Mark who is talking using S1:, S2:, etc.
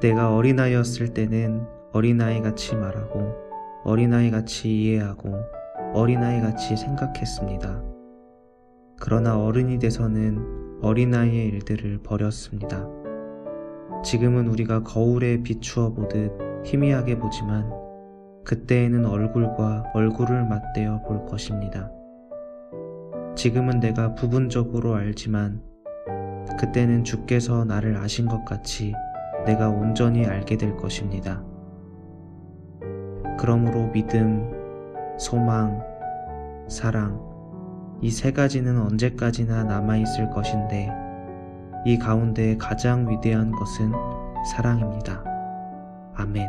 S1: 내가 어린아이였을 때는 어린아이 같이 말하고 어린아이 같이 이해하고 어린아이 같이 생각했습니다. 그러나 어른이 돼서는 어린아이의 일들을 버렸습니다. 지금은 우리가 거울에 비추어 보듯 희미하게 보지만 그때에는 얼굴과 얼굴을 맞대어 볼 것입니다. 지금은 내가 부분적으로 알지만 그때는 주께서 나를 아신 것 같이 내가 온전히 알게 될 것입니다. 그러므로 믿음, 소망, 사랑, 이 세 가지는 언제까지나 남아있을 것인데 이 가운데 가장 위대한 것은 사랑입니다. 아멘.